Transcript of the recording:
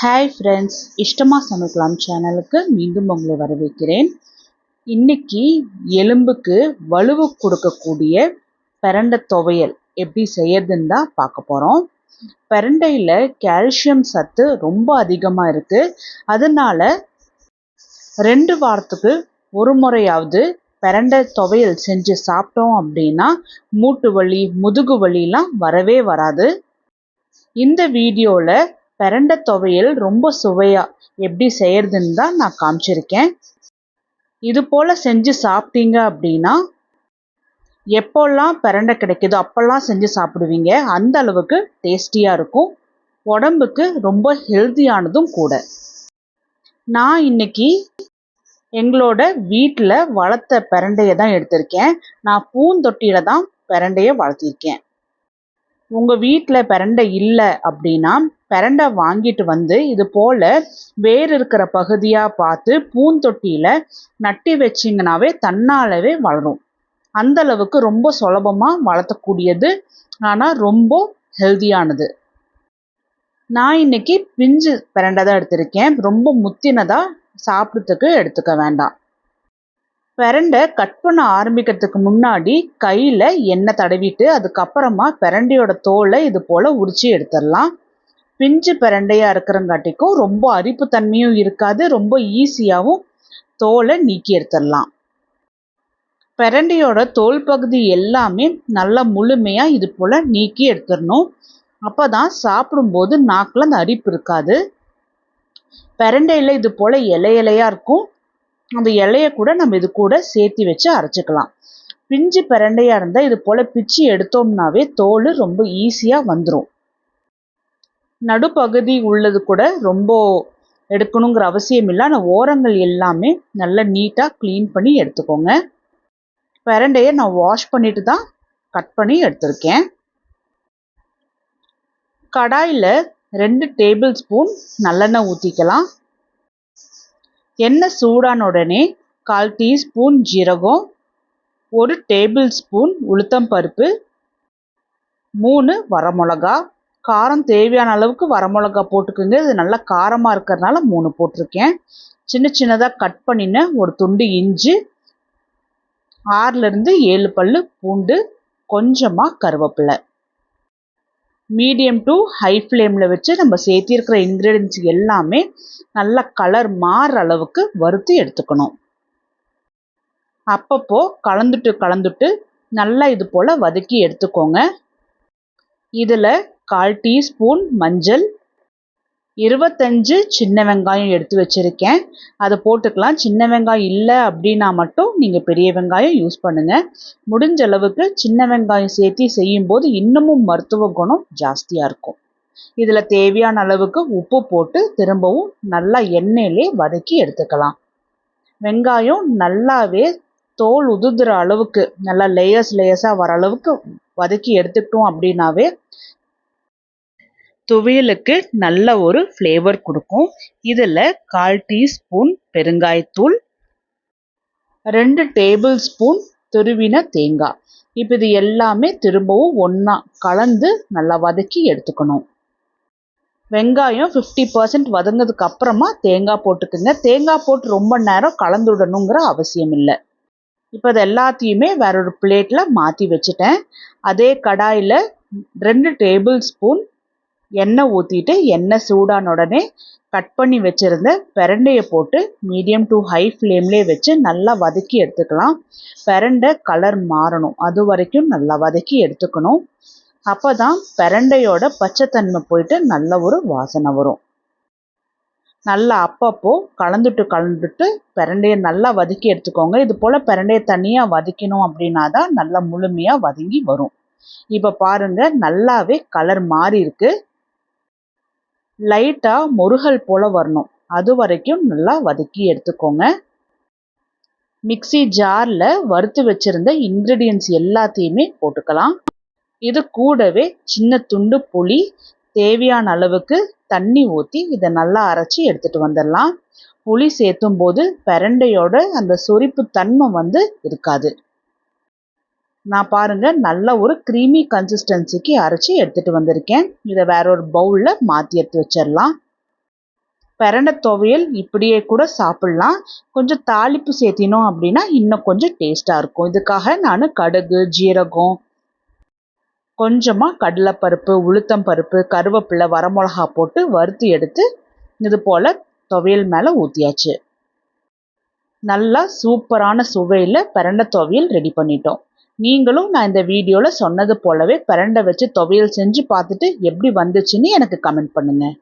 Hi friends இஷ்டமாக சமைக்கலாம் சேனலுக்கு மீண்டும் உங்களை வரவேற்கிறேன். இன்னைக்கு எலும்புக்கு வலுவு கொடுக்கக்கூடிய பிரண்டை துவையல் எப்படி செய்யறதுன்னு தான் பார்க்க போகிறோம் பரண்டையில் கால்சியம் சத்து ரொம்ப அதிகமாக இருக்குது அதனால ரெண்டு வாரத்துக்கு ஒரு முறையாவது பிரண்டை துவையல் செஞ்சு சாப்பிட்டோம் அப்படின்னா மூட்டு வலி முதுகு வலிலாம் வரவே வராது. இந்த வீடியோவில் பிரண்டை துவையல் ரொம்ப சுவையாக எப்படி செய்யறதுன்னு தான் நான் காமிச்சிருக்கேன். இது போல் செஞ்சு சாப்பிட்டீங்க அப்படின்னா எப்போல்லாம் பிரண்டை கிடைக்குதோ அப்போல்லாம் செஞ்சு சாப்பிடுவீங்க. அந்த அளவுக்கு டேஸ்டியாக இருக்கும். உடம்புக்கு ரொம்ப ஹெல்த்தியானதும் கூட. நான் இன்னைக்கு எங்களோட வீட்டில் வளர்த்த பிரண்டையை தான் எடுத்திருக்கேன். நான் பூந்தொட்டியில் தான் பிரண்டையை வளர்த்திருக்கேன். உங்கள் வீட்டில் பிரண்டை இல்லை அப்படின்னா பிரண்டை வாங்கிட்டு வந்து இது போல் வேர் இருக்கிற பகுதியாக பார்த்து பூந்தொட்டியில் நட்டி வச்சிங்கனாவே தன்னாலவே வளரும். அந்த அளவுக்கு ரொம்ப சுலபமாக வளர்த்தக்கூடியது. ஆனால் ரொம்ப ஹெல்தியானது. நான் இன்னைக்கு பிஞ்சு பிரண்டை தான் எடுத்திருக்கேன். ரொம்ப முத்தினதாக சாப்பிட்றதுக்கு எடுத்துக்க வேண்டாம். பிரண்டை கட் பண்ண ஆரம்பிக்கிறதுக்கு முன்னாடி கையில் எண்ணெய் தடவிட்டு அதுக்கப்புறமா பிரண்டையோட தோலை இது போல் உரிச்சு எடுத்துடலாம். பிஞ்சு பிரண்டையாக இருக்கிறங்காட்டிக்கும் ரொம்ப அரிப்பு தன்மையும் இருக்காது ரொம்ப ஈஸியாகவும் தோலை நீக்கி எடுத்துடலாம். பிரண்டையோட தோல் பகுதி எல்லாமே நல்லா முழுமையாக இது போல் நீக்கி எடுத்துடணும். அப்போ தான் சாப்பிடும்போது நாக்கில் அந்த அரிப்பு இருக்காது. பிரண்டையில் இது போல் இலை இலையாக இருக்கும். அந்த இலையை கூட நம்ம இது கூட சேர்த்து வச்சு அரைச்சிக்கலாம். பிஞ்சு பிரண்டையாக இருந்தால் இது போல் பிச்சு எடுத்தோம்னாவே தோல் ரொம்ப ஈஸியாக வந்துடும் நடுப்பகுதி உள்ளது கூட ரொம்ப எடுக்கணுங்கிற அவசியம் இல்லை. ஆனால் ஓரங்கள் எல்லாமே நல்லா நீட்டாக க்ளீன் பண்ணி எடுத்துக்கோங்க. பெரண்டையை நான் வாஷ் பண்ணிட்டு தான் கட் பண்ணி எடுத்திருக்கேன். கடாயில் ரெண்டு டேபிள் ஸ்பூன் நல்லெண்ணெய் ஊற்றிக்கலாம் எண்ணெய் சூடான உடனே கால் டீஸ்பூன் ஜீரகம் ஒரு டேபிள் ஸ்பூன் உளுத்தம் பருப்பு மூணு வரமிளகா காரம் தேவையான அளவுக்கு வரமிளகா போட்டுக்கோங்க. இது நல்லா காரமாக இருக்கிறதுனால மூணு போட்டிருக்கேன். சின்ன சின்னதாக கட் பண்ணின ஒரு துண்டு இஞ்சி ஆறுலேருந்து ஏழு பல் பூண்டு கொஞ்சமாக கருவேப்பிலை. மீடியம் டு ஹை ஃப்ளேமில் வச்சு நம்ம சேர்த்திருக்கிற இன்க்ரீடியன்ஸ் எல்லாமே நல்ல கலர் மாறுற அளவுக்கு வறுத்து எடுத்துக்கணும். அப்பப்போ கலந்துட்டு கலந்துட்டு நல்லா இது போல் வதக்கி எடுத்துக்கோங்க. இதில் கால் டீஸ்பூன் மஞ்சள். இருபத்தஞ்சு சின்ன வெங்காயம் எடுத்து வச்சுருக்கேன். அதை போட்டுக்கலாம். சின்ன வெங்காயம் இல்லை அப்படின்னா மட்டும் நீங்கள் பெரிய வெங்காயம் யூஸ் பண்ணுங்கள் முடிஞ்ச அளவுக்கு சின்ன வெங்காயம் சேர்த்து செய்யும்போது இன்னமும் மருத்துவ குணம் ஜாஸ்தியாக இருக்கும். இதில் தேவையான அளவுக்கு உப்பு போட்டு திரும்பவும் நல்லா எண்ணெயிலே வதக்கி எடுத்துக்கலாம். வெங்காயம் நல்லாவே தோல் உதுதுற அளவுக்கு நல்லா லேயர்ஸ் லேயர்ஸாக வர அளவுக்கு வதக்கி எடுத்துக்கிட்டோம் அப்படின்னாவே துவையலுக்கு நல்ல ஒரு ஃப்ளேவர் கொடுக்கும். இதில் கால் டீஸ்பூன் பெருங்காயத்தூள் ரெண்டு டேபிள் ஸ்பூன் துருவின தேங்காய். இப்போ இது எல்லாமே திரும்பவும் ஒன்றா கலந்து நல்லா வதக்கி எடுத்துக்கணும். வெங்காயம் ஃபிஃப்டி பர்சன்ட் வதங்கினதுக்கு அப்புறமா தேங்காய் போட்டுக்குங்க. தேங்காய் போட்டு ரொம்ப நேரம் கலந்து விடணுங்கிற அவசியம் இல்லை. இப்போ அது எல்லாத்தையுமே வேற ஒரு பிளேட்டில் மாற்றி வச்சுட்டேன். அதே கடாயில் ரெண்டு டேபிள் ஸ்பூன் எண்ணெய் ஊற்றிட்டு எண்ணெய் சூடான உடனே கட் பண்ணி வச்சுருந்த பிரண்டையை போட்டு மீடியம் டு ஹை ஃப்ளேம்லேயே வச்சு நல்லா வதக்கி எடுத்துக்கலாம். பிரண்டை கலர் மாறணும். அது வரைக்கும் நல்லா வதக்கி எடுத்துக்கணும். அப்போ தான் பிரண்டையோட பச்சைத்தன்மை போயிட்டு நல்ல ஒரு வாசனை வரும். நல்லா அப்பப்போ கலந்துட்டு கலந்துட்டு பிரண்டையை நல்லா வதக்கி எடுத்துக்கோங்க. இது போல் பிரண்டையை தனியாக வதக்கணும் அப்படின்னா தான் நல்லா முழுமையாக வதங்கி வரும். இப்போ பாருங்கள் நல்லாவே கலர் மாறி இருக்குது லைட்டாக முருகல் போல் வரணும். அது வரைக்கும் நல்லா வதக்கி எடுத்துக்கோங்க. மிக்சி ஜாரில் வறுத்து வச்சுருந்த இன்க்ரீடியன்ஸ் எல்லாத்தையுமே போட்டுக்கலாம். இது கூடவே சின்ன துண்டு புளி தேவையான அளவுக்கு தண்ணி ஊற்றி இதை நல்லா அரைச்சி எடுத்துகிட்டு வந்துடலாம். புளி சேர்த்தும் போது பிரண்டையோட அந்த சொரிப்பு தன்மை வந்து இருக்காது. நான் பாருங்கள் நல்ல ஒரு க்ரீமி கன்சிஸ்டன்சிக்கு அரைச்சி எடுத்துகிட்டு வந்திருக்கேன். இதை வேற ஒரு பவுலில் மாற்றி எடுத்து வச்சிடலாம். பிரண்டை துவையல் இப்படியே கூட சாப்பிட்லாம். கொஞ்சம் தாளிப்பு சேர்த்தினோம் அப்படின்னா இன்னும் கொஞ்சம் டேஸ்ட்டாக இருக்கும். இதுக்காக நான் கடுகு ஜீரகம் கொஞ்சமாக கடலைப்பருப்பு உளுத்தம் பருப்பு கருவேப்பிலை வரமிளகா போட்டு வறுத்து எடுத்து இது போல் துவையல் மேலே ஊற்றியாச்சு நல்லா சூப்பரான சுவையில் பெரண்ட துவையல் ரெடி பண்ணிட்டோம். நீங்களும் நான் இந்த வீடியோவில் சொன்னது போலவே பிரண்டை வச்சு துவையல் செஞ்சு பார்த்துட்டு எப்படி வந்துச்சுன்னு எனக்கு கமெண்ட் பண்ணுங்கள்